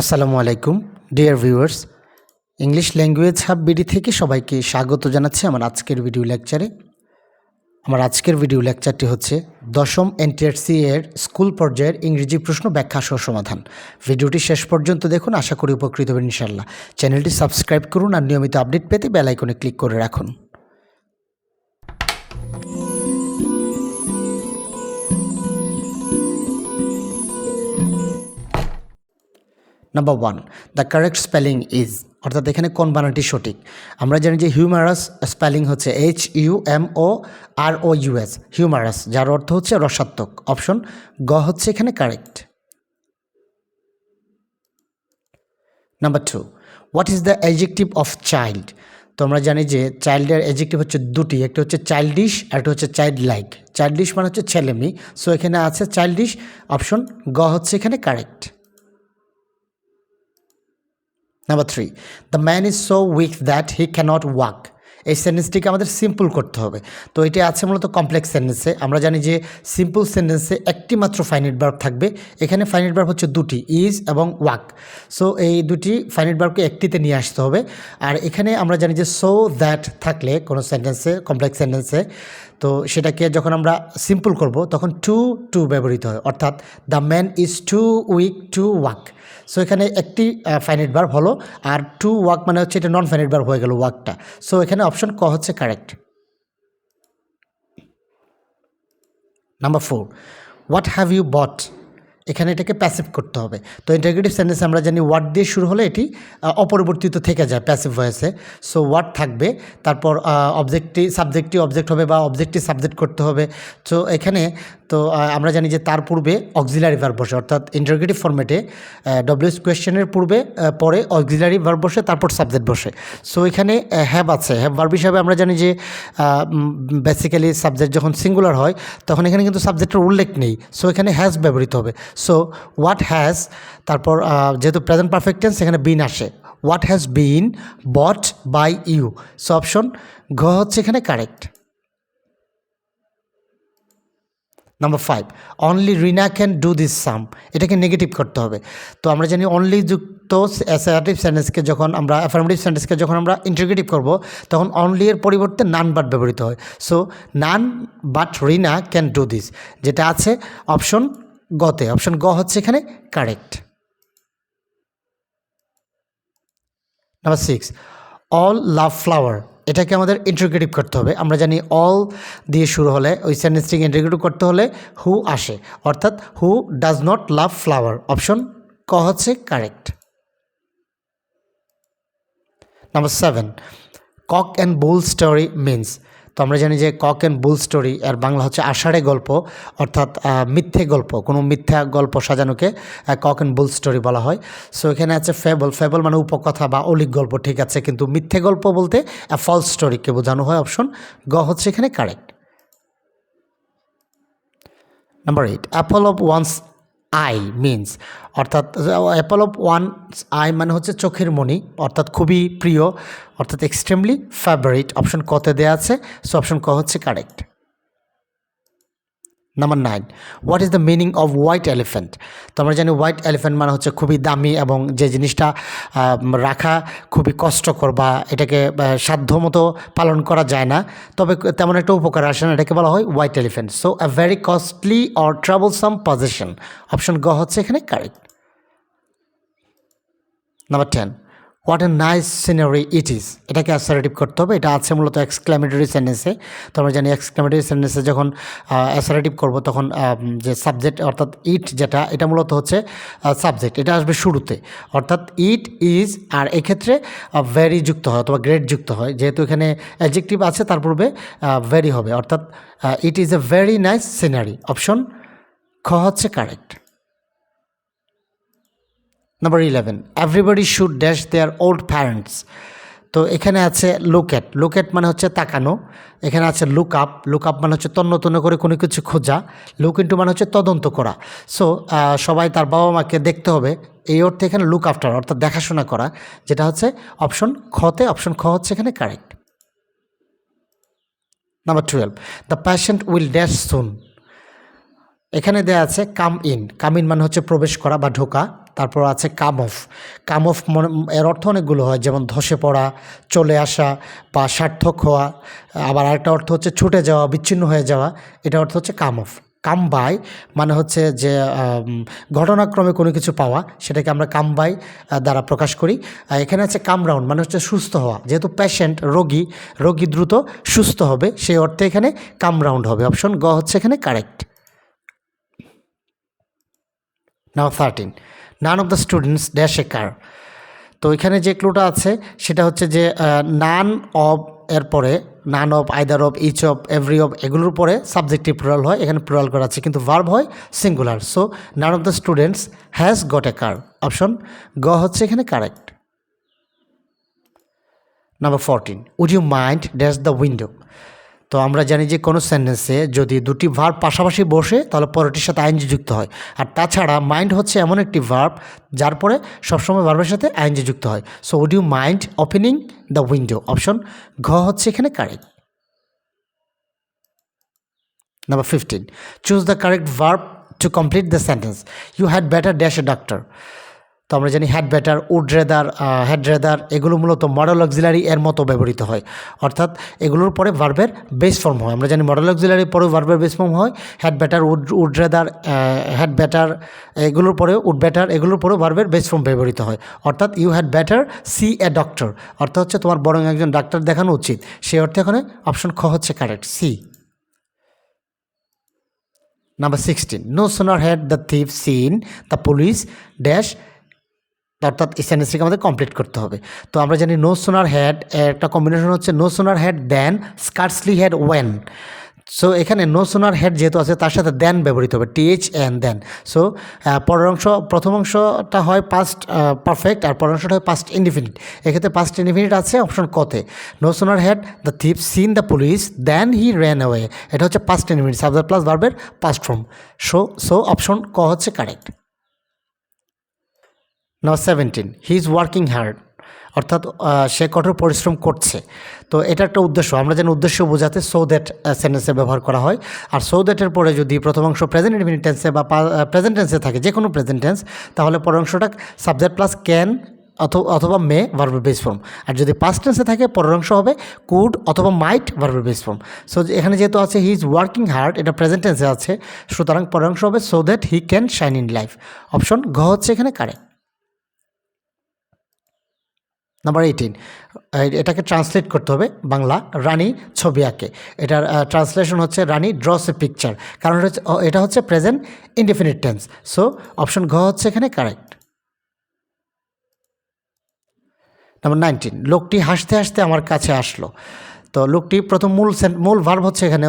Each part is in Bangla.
আসসালামু আলাইকুম, dear viewers. English language hub BD থেকে সবাইকে স্বাগত জানাচ্ছি আমার আজকের ভিডিও লেকচারে। আমার আজকের ভিডিও লেকচারটি হচ্ছে দশম এনটিআরসি এর স্কুল পর্যায়ের ইংরেজি প্রশ্ন ব্যাখ্যা সহ সমাধান। ভিডিওটি শেষ পর্যন্ত দেখুন, আশা করি উপকৃত হবেন ইনশাল্লাহ চ্যানেলটি সাবস্ক্রাইব করুন আর নিয়মিত আপডেট পেতে বেল আইকনে ক্লিক করে রাখুন। Number one the correct spelling is অর্থাৎ এখানে কোন বানানটি সঠিক? আমরা জানি যে হিউমারাস স্পেলিং হচ্ছে H U M O R O U S humorous যার অর্থ হচ্ছে রসাত্মক। অপশন গ হচ্ছে এখানে correct number two what is the adjective of child তো আমরা জানি যে চাইল্ডের এজেক্টিভ হচ্ছে দুটি, একটা হচ্ছে চাইল্ডিশ আর একটা হচ্ছে চাইল্ড লাইক চাইল্ডিশ মানে হচ্ছে ছেলেমি সো এখানে আছে চাইল্ডিশ অপশন গ হচ্ছে এখানে correct number three the man is so weak that he cannot walk এই সেন্টেন্সটিকে আমাদের সিম্পল করতে হবে। তো এটি আছে মূলত কমপ্লেক্স সেন্টেন্সে আমরা জানি যে সিম্পল সেন্টেন্সে একটি মাত্র ফাইনিট ভার্ব থাকবে। এখানে ফাইনিট ভার্ব হচ্ছে দুটি ইজ এবং ওয়াক সো এই দুটি ফাইনিট ভার্বকে একটিতে নিয়ে আসতে হবে। আর এখানে আমরা জানি যে সো দ্যাট থাকলে কোনো সেন্টেন্সে কমপ্লেক্স সেন্টেন্সে তো সেটাকে যখন আমরা সিম্পল করব, তখন টু টু ব্যবহৃত হয়। অর্থাৎ the man is too weak to walk so এখানে একটি ফাইনাইট ভার্ব হলো, আর টু ওয়াক মানে হচ্ছে এটা নন ফাইনাইট ভার্ব হয়ে গেল ওয়াকটা সো এখানে অপশন ক হচ্ছে correct number four what have you bought এখানে এটাকে প্যাসিভ করতে হবে। তো ইন্টারগ্রেটিভ সেন্টেন্স আমরা জানি ওয়ার্ড দিয়ে শুরু হলে এটি অপরিবর্তিত থেকে যায় প্যাসিভ ভয়েসে সো ওয়ার্ড থাকবে, তারপর অবজেক্টটি সাবজেক্টটি অবজেক্ট হবে বা অবজেক্টটি সাবজেক্ট করতে হবে। তো এখানে তো আমরা জানি যে তার পূর্বে অক্সিলারি ভার্ব বসে, অর্থাৎ ইন্টারগ্রেটিভ ফর্মেটে ডব্লিউএস কোয়েশ্চেনের পূর্বে পরে অক্সিলারি ভার্ব বসে, তারপর সাবজেক্ট বসে। সো এখানে হ্যাভ আছে। হ্যাভ ভার্ব হিসাবে আমরা জানি যে বেসিক্যালি সাবজেক্ট যখন সিঙ্গুলার হয়, তখন এখানে কিন্তু সাবজেক্টের উল্লেখ নেই। সো এখানে হ্যাজ ব্যবহৃত হবে। সো হোয়াট হ্যাজ তারপর যেহেতু প্রেজেন্ট পারফেক্ট টেন্স এখানে বিন আসে। What has been bought by you so option ঘ হচ্ছে এখানে correct number five only Rina can do this sum এটাকে নেগেটিভ করতে হবে। তো আমরা জানি অনলি যুক্ত অ্যাসারেটিভ সেন্টেন্সকে যখন আমরা অ্যাফার্মেটিভ সেন্টেন্সকে যখন আমরা ইন্টিগ্রেটিভ করব, তখন অনলি এর পরিবর্তে নান বাট ব্যবহৃত হয়। So none but Rina can do this যেটা আছে অপশন গতে অপশন গ হচ্ছে এখানে correct number six all love flower এটাকে আমাদের ইন্টিগ্রেটিভ করতে হবে। আমরা জানি অল দিয়ে শুরু হলে, ওই সেন্টেন্সটিকে ইন্টিগ্রেটিভ করতে হলে হু আসে। অর্থাৎ who does not love flower option ক হচ্ছে correct number seven cock and bull story means তো আমরা জানি যে কক অ্যান্ড বুল স্টোরি আর বাংলা হচ্ছে আষাঢ়ে গল্প, অর্থাৎ মিথ্যে গল্প, কোনো মিথ্যা গল্প সাজানোকে কক অ্যান্ড বুল স্টোরি বলা হয়। সো এখানে আছে ফেবল ফেবল মানে উপকথা বা অলিক গল্প, ঠিক আছে, কিন্তু মিথ্যে গল্প বলতে ফলস স্টোরিকে বোঝানো হয় অপশন গ হচ্ছে এখানে correct number eight apple of one's eye means অর্থাৎ অ্যাপল অফ ওয়ান আই মানে হচ্ছে চোখের মণি, অর্থাৎ খুবই প্রিয়, অর্থাৎ এক্সট্রিমলি ফেভারিট অপশন কতে দেওয়া আছে সো অপশন ক হচ্ছে correct number nine what is the meaning of white elephant তো আমরা জানি হোয়াইট এলিফ্যান্ট মানে হচ্ছে খুবই দামি এবং যে জিনিসটা রাখা খুবই কষ্টকর বা এটাকে সাধ্যমতো পালন করা যায় না। তবে তেমন একটা উপকার আসে না, এটাকে বলা হয় white elephant so a very costly or troublesome position option গ হচ্ছে এখানে correct number ten what a nice scenery it is এটাকে অ্যাসারেটিভ করতে হবে। এটা আছে মূলত এক্সক্লামেটরি সেন্টেন্সে তো আমরা জানি এক্সক্লামেটরি সেন্টেন্সে যখন অ্যাসারেটিভ করব তখন যে সাবজেক্ট অর্থাৎ ইট যেটা, এটা মূলত হচ্ছে সাবজেক্ট এটা আসবে শুরুতে। অর্থাৎ ইট ইজ আর এক্ষেত্রে ভেরি যুক্ত হয় অথবা গ্রেড যুক্ত হয়। যেহেতু এখানে অ্যাডজেক্টিভ আছে, তার পূর্বে ভেরি হবে। অর্থাৎ it is a very nice scenery option খ হচ্ছে correct number eleven everybody should dash their old parents তো এখানে আছে লুকেট লুকেট মানে হচ্ছে তাকানো। এখানে আছে লুক আপ লুক আপ মানে হচ্ছে তন্ন তন্ন করে কোনো কিছু খোঁজা। লুক ইন্টু মানে হচ্ছে তদন্ত করা। সো সবাই তার বাবা মাকে দেখতে হবে। এই অর্থে এখানে লুক আফটার অর্থাৎ দেখাশোনা করা, যেটা হচ্ছে অপশন খতে অপশন খ হচ্ছে এখানে correct number twelve the patient will dash soon এখানে দেয়া আছে কাম ইন কাম ইন মানে হচ্ছে প্রবেশ করা বা ঢোকা। তারপর আছে কাম অফ কাম অফ এর অর্থ অনেকগুলো হয়, যেমন ধসে পড়া, চলে আসা বা সার্থক হওয়া। আবার আরেকটা অর্থ হচ্ছে ছুটে যাওয়া, বিচ্ছিন্ন হয়ে যাওয়া। এটা অর্থ হচ্ছে কাম অফ কাম বাই মানে হচ্ছে যে ঘটনাক্রমে কোনো কিছু পাওয়া, সেটাকে আমরা কাম বাই দ্বারা প্রকাশ করি। এখানে আছে কাম রাউন্ড মানে হচ্ছে সুস্থ হওয়া। যেহেতু পেশেন্ট রোগী রোগী দ্রুত সুস্থ হবে, সেই অর্থে এখানে কাম রাউন্ড হবে। অপশন গ হচ্ছে এখানে correct no thirteen none of the students dash a car তো এখানে যে ক্লুটা আছে, সেটা হচ্ছে যে নান অফ এর পরে none of either of each of every of এগুলোর পরে সাবজেক্টিভ প্লুরাল হয়, এখানে প্লুরাল করা আছে, কিন্তু ভার্ব হয় singular so none of the students has got a car option গ হচ্ছে এখানে correct number fourteen would you mind dash the window তো আমরা জানি যে কোনো সেন্টেন্সে যদি দুটি ভার্ব পাশাপাশি বসে, তাহলে পরেরটির সাথে আইনজি যুক্ত হয়। আর তাছাড়া মাইন্ড হচ্ছে এমন একটি ভার্ব যার পরে সবসময় ভার্বের সাথে আইনজি যুক্ত হয়। So would you mind opening the window option ঘ হচ্ছে এখানে correct number fifteen choose the correct verb to complete the sentence you had better dash a doctor তো আমরা জানি had better would rather had rather এগুলো মূলত মডেল অক্সিলারি এর মতো ব্যবহৃত হয়। অর্থাৎ এগুলোর পরে ভার্বের বেস ফর্ম হয়। আমরা জানি মডেল অক্সিলারি পরেও ভার্বের বেস ফর্ম হয় had better would would rather had better এগুলোর পরেও উড ব্যাটার এগুলোর পরেও ভার্বের বেস ফর্ম ব্যবহৃত হয়। অর্থাৎ you had better see a doctor অর্থাৎ হচ্ছে তোমার বরং একজন ডাক্তার দেখানো উচিত। সেই অর্থে এখানে অপশন খ হচ্ছে correct see number sixteen no sooner had the thief seen the police dash অর্থাৎ সেন্টেন্সটিকে আমাদের কমপ্লিট করতে হবে। তো আমরা জানি নো সোনার হ্যাড একটা কম্বিনেশন হচ্ছে no sooner had then scarcely had when so এখানে নো সোনার হেড যেহেতু আছে, তার সাথে দেন ব্যবহৃত হবে টিএইচ এন দেন সো পরের অংশ, প্রথম অংশটা হয় পাস্ট পারফেক্ট আর পরের অংশটা হয় পাস্ট ইনডিফিনিট এক্ষেত্রে পাস্ট ইনডিফিনিট আছে অপশন কতে no sooner had the thief seen the police then he ran away এটা হচ্ছে পাস্ট ইনডিফিনিট সাবজেক্ট প্লাস ভার্বের past form so so option ক হচ্ছে correct now seventeen he is working hard অর্থাৎ সে কঠোর পরিশ্রম করছে। তো এটা একটা উদ্দেশ্য। আমরা যেন উদ্দেশ্য বোঝাতে সো দ্যাট সেন্টেন্সে ব্যবহার করা হয়। আর সো দ্যাটের পরে যদি প্রথম অংশ প্রেজেন্ট ইনফিনিট টেন্সে বা প্রেজেন্ট টেন্সে থাকে যে কোনো প্রেজেন্ট টেন্স তাহলে পরের অংশটা সাবজেক্ট প্লাস ক্যান অথবা মে ভার্বের বেস ফর্ম আর যদি পাস্ট টেন্সে থাকে, পরের অংশ হবে কুড অথবা মাইট ভার্বের বেস ফর্ম সো এখানে যেহেতু আছে হি ইজ ওয়ার্কিং হার্ড এটা প্রেজেন্ট টেন্সে আছে, সুতরাং পরের অংশ হবে so that he can shine in life option ঘ হচ্ছে এখানে কারেক্ট নাম্বার এইটিন এটাকে ট্রান্সলেট করতে হবে বাংলা রানী ছবি আঁকে। এটার ট্রান্সলেশন হচ্ছে রানী ড্রস এ পিকচার কারণ এটা হচ্ছে present indefinite tense so option ঘ হচ্ছে এখানে কারেক্ট নাম্বার নাইনটিন লোকটি হাসতে হাসতে আমার কাছে আসলো। তো লোকটি প্রথম মূল মূল ভার্ব হচ্ছে এখানে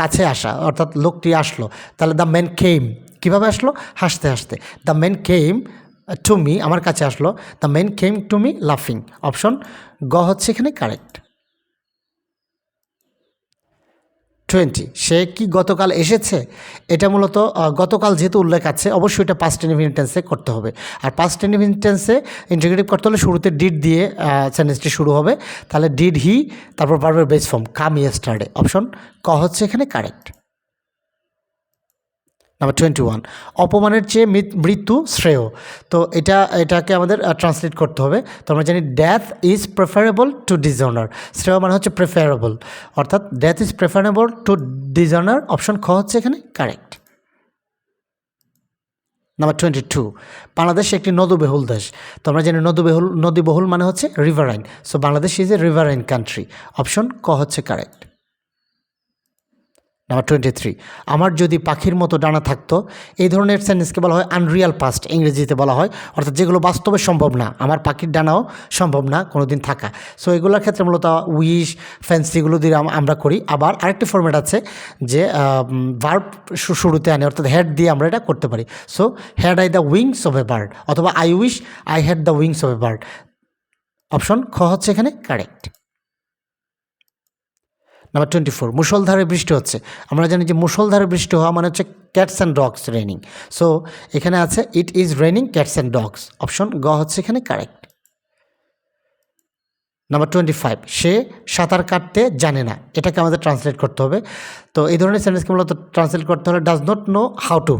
কাছে আসা, অর্থাৎ লোকটি আসলো। তাহলে দ্য মেন কেম কীভাবে আসলো? হাসতে হাসতে। The men came to me আমার কাছে আসলো the men came to me লাফিং অপশন গ হচ্ছে এখানে কারেক্ট টোয়েন্টি সে কি গতকাল এসেছে? এটা মূলত গতকাল যেহেতু উল্লেখ আছে, অবশ্যই এটা পাস্ট টেন্সে করতে হবে। আর পাস্ট টেন্সে ইন্টিগ্রেটিভ করতে হলে শুরুতে ডিড দিয়ে সেন্টেন্সটি শুরু হবে। তাহলে ডিড হি তারপর বারবার base form come yesterday option ক হচ্ছে এখানে কারেক্ট নাম্বার টোয়েন্টি ওয়ান অপমানের চেয়ে মৃত্যু শ্রেয়। তো এটা, এটাকে আমাদের ট্রান্সলেট করতে হবে। তো আমরা জানি death is preferable to dishonour শ্রেয় মানে হচ্ছে প্রেফারেবল অর্থাৎ death is preferable to dishonour option খ হচ্ছে এখানে correct number twenty two Bangladesh একটি নদীবহুল দেশ। তো আমরা জানি নদীবহুল নদীবহুল মানে হচ্ছে riverine so Bangladesh is a riverine country option ক হচ্ছে কারেক্ট নাম্বার টোয়েন্টি থ্রি আমার যদি পাখির মতো ডানা থাকতো, এই ধরনের সেন্টেন্সকে বলা হয় আনরিয়াল পাস্ট ইংরেজিতে বলা হয়, অর্থাৎ যেগুলো বাস্তবে সম্ভব না, আমার পাখির ডানাও সম্ভব না কোনো দিন থাকা। সো এগুলোর ক্ষেত্রে মূলত উইশ ফ্যান্সিগুলো দিয়ে আমরা করি। আবার আরেকটি ফর্মেট আছে যে ভার্ব শুরুতে আনে, অর্থাৎ হেড দিয়ে আমরা এটা করতে পারি। So had I the wings of a bird অথবা I wish I had the wings of a bird option খ হচ্ছে এখানে কারেক্ট নাম্বার টোয়েন্টি ফোর মুসলধারে বৃষ্টি হচ্ছে। আমরা জানি যে মুসলধারে বৃষ্টি হওয়া মানে হচ্ছে cats and dogs raining so এখানে আছে it is raining cats and dogs option গ হচ্ছে এখানে কারেক্ট নাম্বার টোয়েন্টি ফাইভ সে সাঁতার কাটতে জানে না। এটাকে আমাদের ট্রান্সলেট করতে হবে। তো এই ধরনের সেন্টেন্সকে মূলত ট্রান্সলেট করতে হলে does not know how to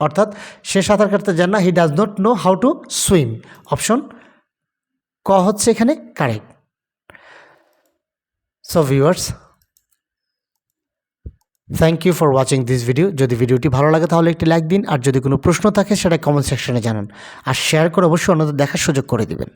অর্থাৎ, সে সাঁতার কাটতে জানে না he does not know how to swim option ক হচ্ছে এখানে correct so viewers thank you for watching this video যদি ভিডিওটি ভালো লাগে তাহলে একটি লাইক দিন, আর যদি কোনো প্রশ্ন থাকে, সেটা কমেন্ট সেকশনে জানান। আর শেয়ার করে অবশ্যই অন্যদের দেখার সুযোগ করে দিবেন।